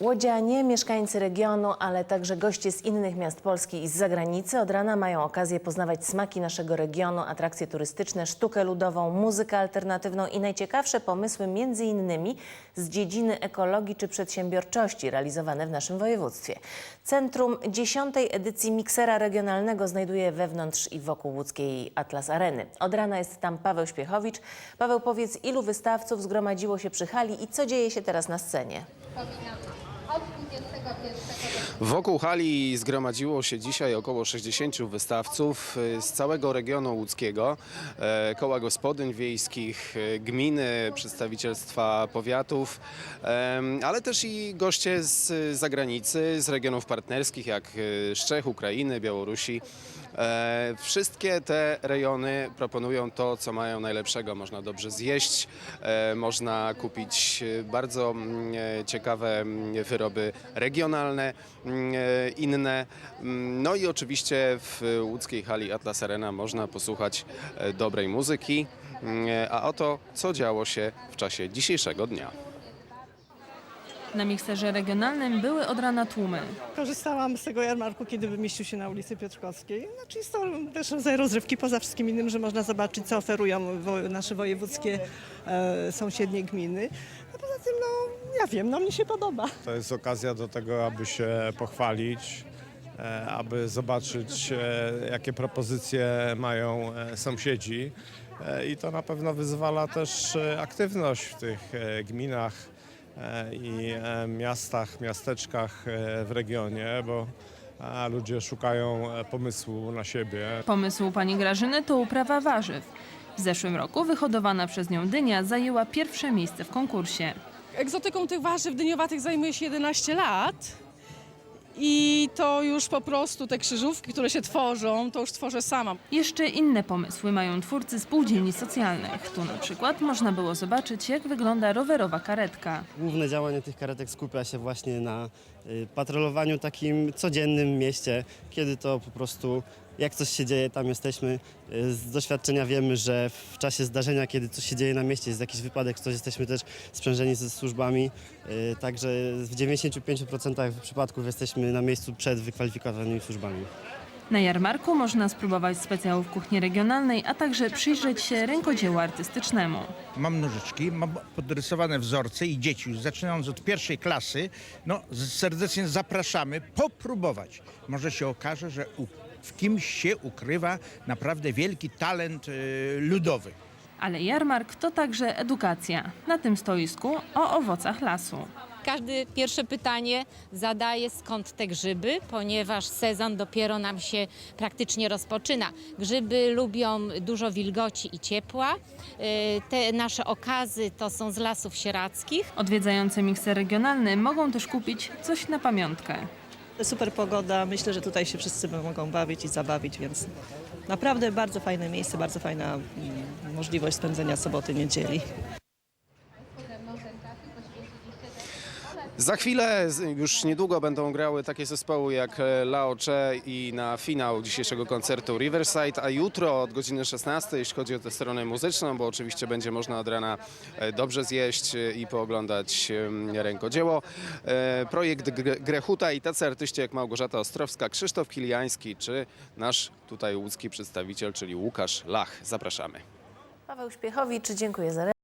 Łodzianie, mieszkańcy regionu, ale także goście z innych miast Polski i z zagranicy od rana mają okazję poznawać smaki naszego regionu, atrakcje turystyczne, sztukę ludową, muzykę alternatywną i najciekawsze pomysły między innymi z dziedziny ekologii czy przedsiębiorczości realizowane w naszym województwie. Centrum dziesiątej edycji Miksera Regionalnego znajduje wewnątrz i wokół łódzkiej Atlas Areny. Od rana jest tam Paweł Śpiechowicz. Paweł, powiedz, ilu wystawców zgromadziło się przy hali i co dzieje się teraz na scenie? 21 Wokół hali zgromadziło się dzisiaj około 60 wystawców y, z całego regionu łódzkiego, e, koła gospodyń wiejskich, e, gminy, przedstawicielstwa powiatów, ale też i goście z zagranicy, z regionów partnerskich jak z Czech, Ukrainy, Białorusi. E, Wszystkie te rejony proponują to, co mają najlepszego. Można dobrze zjeść, e, można kupić bardzo mm, ciekawe mm, wyroby regionalne, mm, e, inne. Mm, No i oczywiście w łódzkiej hali Atlas Arena można posłuchać e, dobrej muzyki. Mm, e, A oto, co działo się w czasie dzisiejszego dnia. Na mikserze regionalnym były od rana tłumy. Korzystałam z tego jarmarku, kiedy wymieścił się na ulicy Piotrkowskiej. Znaczy jest to też rodzaj rozrywki, poza wszystkim innym, że można zobaczyć, co oferują wo- nasze wojewódzkie e, sąsiednie gminy. A poza tym, no ja wiem, no mnie się podoba. To jest okazja do tego, aby się pochwalić, e, aby zobaczyć, e, jakie propozycje mają e, sąsiedzi. E, I to na pewno wyzwala też e, aktywność w tych e, gminach i e, miastach, miasteczkach e, w regionie, bo a, ludzie szukają e, pomysłu na siebie. Pomysł pani Grażyny to uprawa warzyw. W zeszłym roku wyhodowana przez nią dynia zajęła pierwsze miejsce w konkursie. Egzotyką tych warzyw dyniowatych zajmuję się 11 lat. I to już po prostu te krzyżówki, które się tworzą, to już tworzę sama. Jeszcze inne pomysły mają twórcy spółdzielni socjalnych. Tu na przykład można było zobaczyć, jak wygląda rowerowa karetka. Główne działanie tych karetek skupia się właśnie na y, patrolowaniu takim codziennym mieście, kiedy to po prostu jak coś się dzieje, tam jesteśmy. Y, Z doświadczenia wiemy, że w czasie zdarzenia, kiedy coś się dzieje na mieście, jest jakiś wypadek, coś jesteśmy też sprzężeni ze służbami, y, także w 95% przypadków jesteśmy na miejscu przed wykwalifikowanymi służbami. Na jarmarku można spróbować specjałów kuchni regionalnej, a także przyjrzeć się rękodziełu artystycznemu. Mam nożyczki, mam podrysowane wzorce i dzieci już zaczynając od pierwszej klasy, no serdecznie zapraszamy popróbować. Może się okaże, że u, w kimś się ukrywa naprawdę wielki talent y, ludowy. Ale jarmark to także edukacja. Na tym stoisku o owocach lasu. Każdy pierwsze pytanie zadaje skąd te grzyby, ponieważ sezon dopiero nam się praktycznie rozpoczyna. Grzyby lubią dużo wilgoci i ciepła. Yy, Te nasze okazy to są z lasów sierackich. Odwiedzający mikser regionalny mogą też kupić coś na pamiątkę. Super pogoda, myślę, że tutaj się wszyscy mogą bawić i zabawić, więc naprawdę bardzo fajne miejsce, bardzo fajna mm, możliwość spędzenia soboty, niedzieli. Za chwilę, już niedługo będą grały takie zespoły jak e, Laocze i na finał dzisiejszego koncertu Riverside, a jutro od godziny 16, jeśli chodzi o tę stronę muzyczną, bo oczywiście będzie można od rana e, dobrze zjeść e, i pooglądać rękodzieło. Projekt Gre- Grechuta i tacy artyści jak Małgorzata Ostrowska, Krzysztof Kiliański czy nasz tutaj łódzki przedstawiciel, czyli Łukasz Lach. Zapraszamy. Paweł Śpiechowicz, dziękuję za